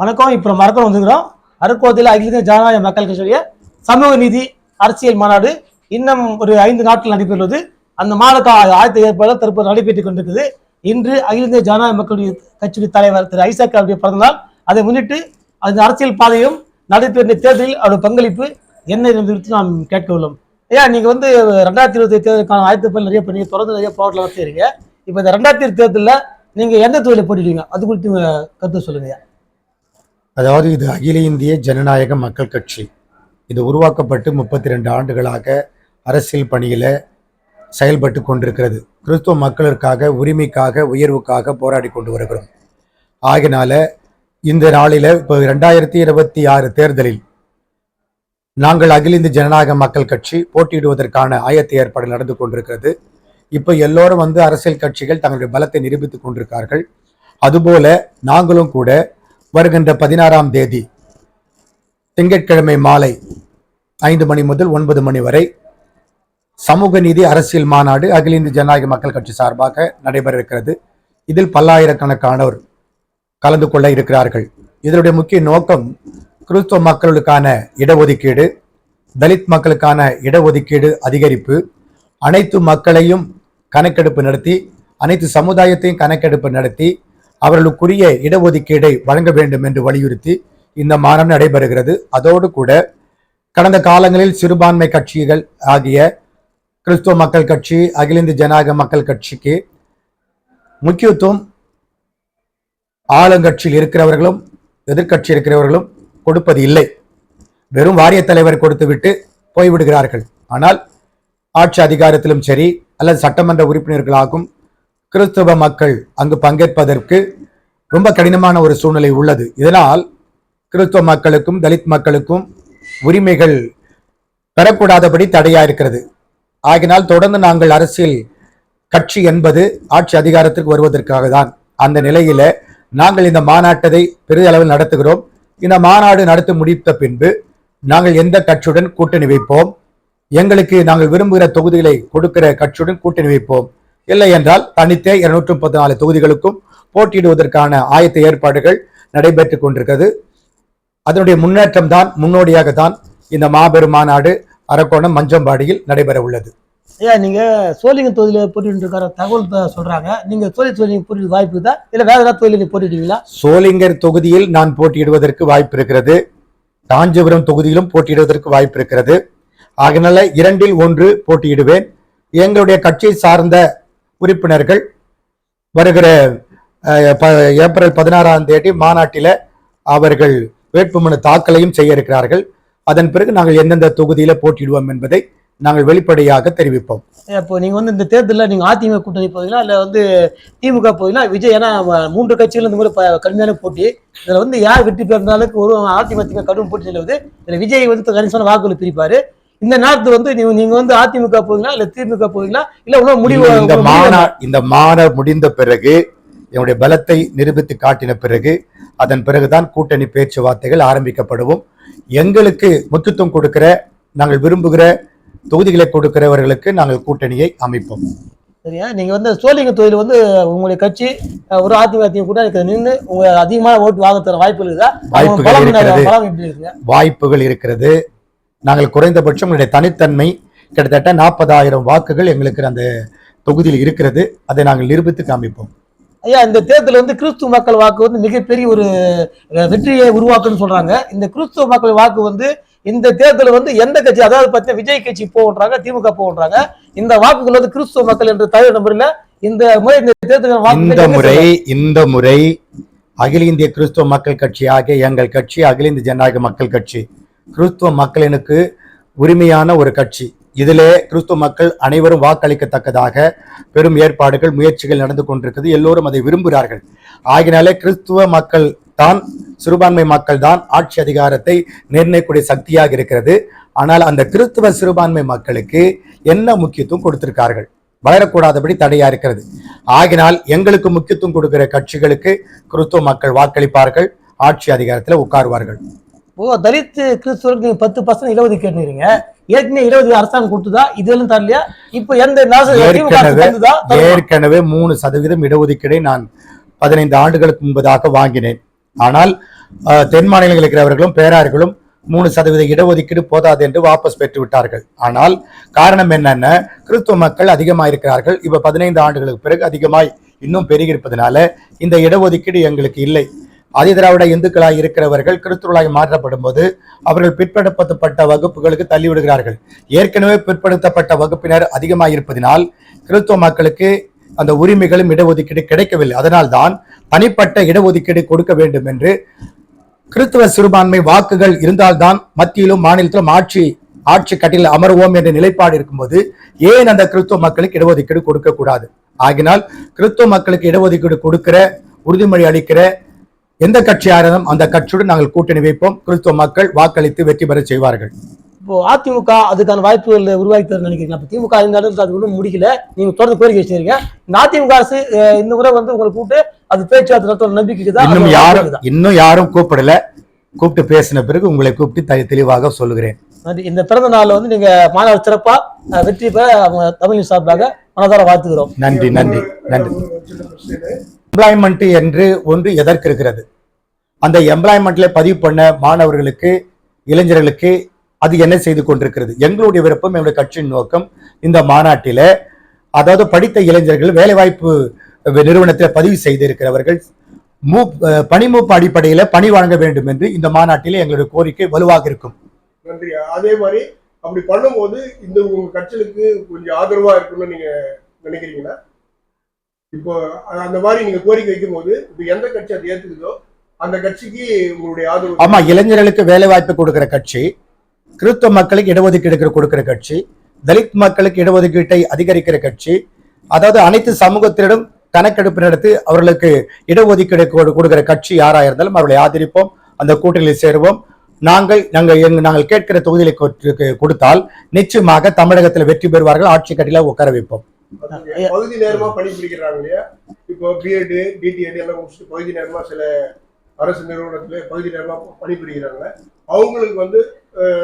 வணக்கம். இப்போ மறக்க வந்துக்கிறோம். அருக்கோத்தில் அகில இந்திய ஜனநாயக மக்கள் கட்சியுடைய சமூக நீதி அரசியல் மாநாடு இன்னும் ஒரு ஐந்து நாட்கள் நடைபெறுவது. அந்த மாநாட்டு ஆயத்த ஏற்பாடு தற்போது நடைபெற்றுக் கொண்டிருக்குது. இன்று அகில இந்திய ஜனநாயக மக்களுடைய கட்சியுடைய தலைவர் திரு ஐசாக் அவருடைய பிறந்தநாள். அதை முன்னிட்டு அந்த அரசியல் பாதையும் நடைபெற்ற தேர்தலில் அவருடைய பங்களிப்பு என்ன என்பது குறித்து நாம் கேட்க உள்ளோம். ஐயா நீங்கள் வந்து ரெண்டாயிரத்தி இருபத்தி தேர்தலுக்கான ஆயத்த பணி நிறைய பண்ணி தொடர்ந்து நிறைய போராட்டம் நடத்திடுறீங்க இப்போ இந்த ரெண்டாயிரத்தி தேர்தலில் நீங்கள் எந்த தொழிலை போட்டிடுவீங்க அது குறித்து கருத்து சொல்லுங்க ஐயா. அதாவது இது அகில இந்திய ஜனநாயக மக்கள் கட்சி. இது உருவாக்கப்பட்டு முப்பத்தி ரெண்டு ஆண்டுகளாக அரசியல் பணியில் செயல்பட்டு கொண்டிருக்கிறது. கிறிஸ்துவ மக்களுக்காக உரிமைக்காக உயர்வுக்காக போராடி கொண்டு வருகிறோம். ஆகினால இந்த நாளில் இப்போ ரெண்டாயிரத்தி இருபத்தி ஆறு தேர்தலில் நாங்கள் அகில இந்திய ஜனநாயக மக்கள் கட்சி போட்டியிடுவதற்கான ஆயத்த ஏற்பாடு நடந்து கொண்டிருக்கிறது. இப்போ எல்லோரும் வந்து அரசியல் கட்சிகள் தங்களுடைய பலத்தை நிரூபித்துக் கொண்டிருக்கார்கள். அதுபோல நாங்களும் கூட வருகின்ற பதினாறாம் தேதி திங்கட்கிழமை மாலை ஐந்து மணி முதல் ஒன்பது மணி வரை சமூக நீதி அரசியல் மாநாடு அகில இந்திய ஜனநாயக மக்கள் கட்சி சார்பாக நடைபெற இருக்கிறது. இதில் பல்லாயிரக்கணக்கானோர் கலந்து கொள்ள இருக்கிறார்கள். இதனுடைய முக்கிய நோக்கம் கிறிஸ்துவ மக்களுக்கான இடஒதுக்கீடு தலித் மக்களுக்கான இடஒதுக்கீடு அதிகரிப்பு அனைத்து மக்களையும் கணக்கெடுப்பு நடத்தி அனைத்து சமுதாயத்தையும் கணக்கெடுப்பு நடத்தி அவர்களுக்குரிய இடஒதுக்கீடை வழங்க வேண்டும் என்று வலியுறுத்தி இந்த மாநாடு நடைபெறுகிறது. அதோடு கூட கடந்த காலங்களில் சிறுபான்மை கட்சிகள் ஆகிய கிறிஸ்துவ மக்கள் கட்சி அகில இந்திய ஜனநாயக மக்கள் கட்சிக்கு முக்கியத்துவம் ஆளுங்கட்சியில் இருக்கிறவர்களும் எதிர்க்கட்சி இருக்கிறவர்களும் கொடுப்பது இல்லை. வெறும் வாரிய தலைவர் கொடுத்துவிட்டு போய்விடுகிறார்கள். ஆனால் ஆட்சி அதிகாரத்திலும் சரி அல்லது சட்டமன்ற உறுப்பினர்களாகும் கிறிஸ்தவ மக்கள் அங்கு பங்கேற்பதற்கு ரொம்ப கடினமான ஒரு சூழ்நிலை உள்ளது. இதனால் கிறிஸ்தவ மக்களுக்கும் தலித் மக்களுக்கும் உரிமைகள் பெறக்கூடாதபடி தடையாக இருக்கிறது. ஆகினால் தொடர்ந்து நாங்கள் அரசியல் கட்சி என்பது ஆட்சி அதிகாரத்திற்கு வருவதற்காக தான். அந்த நிலையில நாங்கள் இந்த மாநாட்டத்தை பெரிய அளவில் நடத்துகிறோம். இந்த மாநாடு நடத்தி முடித்த பின்பு நாங்கள் எந்த கட்சியுடன் கூட்டணி வைப்போம்? எங்களுக்கு நாங்கள் விரும்புகிற தொகுதிகளை கொடுக்கிற கட்சியுடன் கூட்டணி வைப்போம். இல்லை என்றால் தனித்தே இருநூற்றி முப்பத்தி நாலு தொகுதிகளுக்கும் போட்டியிடுவதற்கான ஆயத்த ஏற்பாடுகள் நடைபெற்றுக் கொண்டிருக்கிறது. அதனுடைய முன்னேற்றம் தான் முன்னோடியாக தான் இந்த மாபெரும் மாநாடு அரக்கோணம் மஞ்சம்பாடியில் நடைபெற உள்ளது ஐயா நீங்க சோழிங்க தொழில போட்டிட்டு இருக்கார தகவல் தான் சொல்றாங்க. நீங்க சோழி தொழில் போட்டி வாய்ப்பு இருக்குதா இல்ல வேற ஏதாவது தொழில் நீங்க போட்டிடுவீங்களா சோளிங்கர் தொகுதியில் நான் போட்டியிடுவதற்கு வாய்ப்பு இருக்கிறது. காஞ்சிபுரம் தொகுதியிலும் போட்டியிடுவதற்கு வாய்ப்பு இருக்கிறது. ஆகினால இரண்டில் ஒன்று போட்டியிடுவேன். எங்களுடைய கட்சியை சார்ந்த உறுப்பினர்கள் வருகிற ப- ஏப்ரல் பதினாறாம் தேதி மாநாட்டில் அவர்கள் வேட்புமனு தாக்கலையும் செய்ய இருக்கிறார்கள். அதன் பிறகு நாங்கள் எந்தெந்த தொகுதியில போட்டியிடுவோம் என்பதை நாங்கள் வெளிப்படையாக தெரிவிப்போம். இப்போ நீங்க வந்து இந்த தேர்தலில் நீங்க அதிமுக கூட்டணி போவீங்களா? இல்ல வந்து திமுக போவீங்களா? விஜய் ஏன்னா மூன்று கட்சிகள் இந்த மாதிரி கடுமையான போட்டி. இதுல வந்து யார் வெற்றி பெறுந்தாலும் ஒரு அதிமுக கடும் போட்டி நிலவுது. இதுல விஜய் வந்து கணிசமான வாக்குகள் பிரிப்பாரு. இந்த நேரத்துல வந்து நீங்க வந்து அதிமுக போவீங்களா இல்ல திமுக போவீங்களா இல்ல இன்னும் முடிவு இந்த உங்க முடிவு மாநா இந்த மாநாடு முடிந்த பிறகு என்னுடைய பலத்தை நிரூபித்து காட்டின பிறகு அதன் பிறகுதான் கூட்டணி பேச்சுவார்த்தைகள் ஆரம்பிக்கப்படவும். எங்களுக்கு முக்கியத்துவம் கொடுக்கிற நாங்கள் விரும்புகிற தொகுதிகளை கொடுக்கிறவர்களுக்கு நாங்கள் கூட்டணியை அமைப்போம். சரியா? நீங்க வந்து சோழிங்க தொழில் வந்து உங்களுடைய கட்சி ஒரு அதிமுக அதிமுக கூட நின்று உங்க அதிகமான ஓட்டு வாங்க தர வாய்ப்பு இருக்குதா? வாய்ப்புகள் இருக்கிறது. வாய்ப்புகள் இருக்கிறது. நாங்கள் குறைந்தபட்சம் எங்களுடைய தனித்தன்மை கிட்டத்தட்ட நாற்பதாயிரம் வாக்குகள் எங்களுக்கு அந்த தொகுதியில் இருக்கிறது. அதை நாங்கள் நிரூபித்து காமிப்போம். ஐயா இந்த தேர்தல் வந்து கிறிஸ்துவ மக்கள் வாக்கு வந்து மிகப்பெரிய ஒரு வெற்றியை உருவாக்குன்னு சொல்றாங்க. இந்த கிறிஸ்துவ மக்கள் வாக்கு வந்து இந்த தேர்தல் வந்து எந்த கட்சி அதாவது பார்த்தீங்கன்னா விஜய் கட்சி போன்றாங்க திமுக போன்றாங்க இந்த வாக்குகள் வந்து கிறிஸ்துவ மக்கள் என்று தவிர நம்பர்ல இந்த முறை இந்த தேர்தல் இந்த முறை இந்த முறை அகில இந்திய கிறிஸ்துவ மக்கள் கட்சியாக எங்கள் கட்சி அகில இந்திய ஜனநாயக மக்கள் கட்சி கிறிஸ்துவ மக்களினுக்கு உரிமையான ஒரு கட்சி. இதிலே கிறிஸ்துவ மக்கள் அனைவரும் வாக்களிக்கத்தக்கதாக பெரும் ஏற்பாடுகள் முயற்சிகள் நடந்து கொண்டிருக்குது. எல்லோரும் அதை விரும்புகிறார்கள். ஆகினாலே கிறிஸ்துவ மக்கள் தான் சிறுபான்மை மக்கள் தான் ஆட்சி அதிகாரத்தை நிர்ணயிக்கக்கூடிய சக்தியாக இருக்கிறது. ஆனால் அந்த கிறிஸ்துவ சிறுபான்மை மக்களுக்கு என்ன முக்கியத்துவம் கொடுத்திருக்கார்கள்? வளரக்கூடாதபடி தடையா இருக்கிறது. ஆகினால் எங்களுக்கு முக்கியத்துவம் கொடுக்கிற கட்சிகளுக்கு கிறிஸ்துவ மக்கள் வாக்களிப்பார்கள் ஆட்சி அதிகாரத்தில் உட்காருவார்கள். ஓ தலித் கிறிஸ்துவருக்கு நீங்க பத்து பர்சன்ட் இருபது கேட்டுறீங்க ஏற்கனவே இருபது அரசாங்கம் கொடுத்ததா? இதுவரையும் தரலையா? இப்ப எந்த ஏற்கனவே மூணு சதவீதம் இடஒதுக்கீடை நான் பதினைந்து ஆண்டுகளுக்கு முன்பதாக வாங்கினேன். ஆனால் தென் மாநிலங்களில் இருக்கிறவர்களும் பேரார்களும் மூணு சதவீத இடஒதுக்கீடு போதாது என்று வாபஸ் பெற்று விட்டார்கள் ஆனால் காரணம் என்னென்ன? கிறிஸ்துவ மக்கள் அதிகமாக இருக்கிறார்கள். இப்ப பதினைந்து ஆண்டுகளுக்கு பிறகு அதிகமாய் இன்னும் பெருகி இருப்பதனால இந்த இடஒதுக்கீடு எங்களுக்கு இல்லை. ஆதிதிராவிட இந்துக்களாய் இருக்கிறவர்கள் கிறிஸ்துவர்களாய் மாற்றப்படும் போது அவர்கள் பிற்படுத்தப்பட்ட வகுப்புகளுக்கு தள்ளிவிடுகிறார்கள். ஏற்கனவே பிற்படுத்தப்பட்ட வகுப்பினர் அதிகமாக இருப்பதினால் கிறிஸ்துவ மக்களுக்கு அந்த உரிமைகளும் இடஒதுக்கீடு கிடைக்கவில்லை. அதனால்தான் தனிப்பட்ட இடஒதுக்கீடு கொடுக்க வேண்டும் என்று கிறிஸ்துவ சிறுபான்மை வாக்குகள் இருந்தால்தான் மத்தியிலும் மாநிலத்திலும் ஆட்சி ஆட்சி கட்டில் அமர்வோம் என்ற நிலைப்பாடு இருக்கும்போது ஏன் அந்த கிறிஸ்துவ மக்களுக்கு இடஒதுக்கீடு கொடுக்க கூடாது ஆகினால் கிறிஸ்துவ மக்களுக்கு இடஒதுக்கீடு கொடுக்கிற உறுதிமொழி அளிக்கிற எந்த கட்சியா இருந்தாலும் அந்த கட்சியுடன் நாங்கள் கூட்டணி வைப்போம். கிறிஸ்துவ மக்கள் வாக்களித்து வெற்றி பெற செய்வார்கள். இப்போ அதிமுக அதுக்கான வாய்ப்புகள் உருவாக்கி தர நினைக்கிறீங்களா? இப்போ திமுக இந்த இடத்துல அது ஒன்றும் முடிக்கல. நீங்க தொடர்ந்து கோரிக்கை வச்சிருக்கீங்க. இந்த அதிமுக அரசு இந்த முறை வந்து உங்களை கூப்பிட்டு அது பேச்சுவார்த்தை நடத்துற நம்பிக்கைக்கு தான் இன்னும் யாரும்? இன்னும் யாரும் கூப்பிடல. கூப்பிட்டு பேசின பிறகு உங்களை கூப்பிட்டு தெளிவாக சொல்லுகிறேன். நன்றி. இந்த பிறந்த நாள்ல வந்து நீங்க மாணவர் சிறப்பா வெற்றி பெற தமிழ் சார்பாக மனதார வாழ்த்துக்கிறோம் நன்றி நன்றி நன்றி. எம்ப்ளாய்மெண்ட் என்று ஒன்று எதற்கு இருக்கிறது அந்த எம்ப்ளாய்மெண்ட்ல பதிவு பண்ண மாணவர்களுக்கு இளைஞர்களுக்கு அது என்ன செய்து கொண்டிருக்கிறது? எங்களுடைய விருப்பம் எங்களுடைய கட்சியின் நோக்கம் இந்த மாநாட்டில அதாவது படித்த இளைஞர்கள் வேலைவாய்ப்பு நிறுவனத்தில் பதிவு செய்திருக்கிறவர்கள் மூ பணிமூப்பு அடிப்படையில் பணி வழங்க வேண்டும் என்று இந்த மாநாட்டில் எங்களுடைய கோரிக்கை வலுவாக இருக்கும். நன்றி. அதே மாதிரி அப்படி பண்ணும்போது இந்த உங்க கட்சிகளுக்கு கொஞ்சம் ஆதரவா இருக்கும்னு நீங்க நினைக்கிறீங்களா? இப்போ அந்த மாதிரி நீங்க கோரிக்கை வைக்கும்போது இப்போ எந்த கட்சி அதை ஏத்துக்குதோ அந்த கட்சிக்கு உங்களுடைய ஆதரவு ஆமா இளைஞர்களுக்கு வேலை வாய்ப்பு கொடுக்கிற கட்சி கிறிஸ்தவ மக்களுக்கு இடஒதுக்கீடு கொடுக்கிற கட்சி தலித் மக்களுக்கு இடஒதுக்கீட்டை அதிகரிக்கிற கட்சி அதாவது அனைத்து சமூகத்தினரும் கணக்கெடுப்பு நடத்தி அவர்களுக்கு இடஒதுக்கீடு கொடு- கொடுக்கிற கட்சி யாரா இருந்தாலும் அவர்களை ஆதரிப்போம் அந்த கூட்டணியில் சேருவோம். நாங்கள் நாங்கள் எங்க- நாங்கள் கேட்கிற தொகுதிகளை கொடுத்தால் நிச்சயமாக தமிழகத்தில் வெற்றி பெறுவார்கள் ஆட்சி கட்டில உட்கார வைப்போம். பகுதி நேரமா பணிபுரிக்கிறாங்க இல்லையா? இப்போ பிஎட் டிடிஎட் எல்லாம் முடிச்சுட்டு பகுதி நேரமா சில அரசு நிறுவனத்துல பகுதி நேரமா பணிபுரிகிறாங்க அவங்களுக்கு வந்து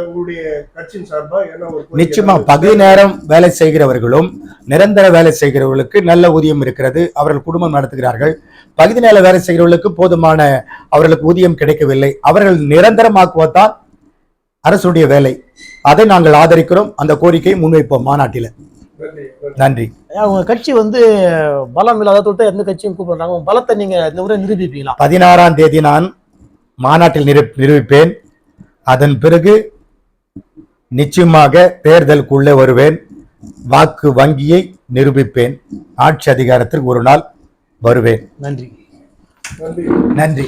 உங்களுடைய கட்சியின் சார்பா என்ன ஒரு நிச்சயமா பகுதி நேரம் வேலை செய்கிறவர்களும் நிரந்தர வேலை செய்கிறவர்களுக்கு நல்ல ஊதியம் இருக்கிறது அவர்கள் குடும்பம் நடத்துகிறார்கள். பகுதி நேர வேலை செய்கிறவர்களுக்கு போதுமான அவர்களுக்கு ஊதியம் கிடைக்கவில்லை. அவர்கள் நிரந்தரமாக்குவதுதான் அரசுடைய வேலை. அதை நாங்கள் ஆதரிக்கிறோம். அந்த கோரிக்கையை முன்வைப்போம் மாநாட்டில. நன்றி உங்க கட்சி வந்து பலம் இல்லாத தொட்டு எந்த கட்சியும் கூப்பிடுறாங்க. பலத்தை நீங்க இந்த முறை நிரூபிப்பீங்களா? பதினாறாம் தேதி நான் மாநாட்டில் நிரு நிரூபிப்பேன். அதன் பிறகு நிச்சயமாக தேர்தலுக்குள்ளே வருவேன். வாக்கு வங்கியை நிரூபிப்பேன். ஆட்சி அதிகாரத்திற்கு ஒரு நாள் வருவேன். நன்றி. நன்றி.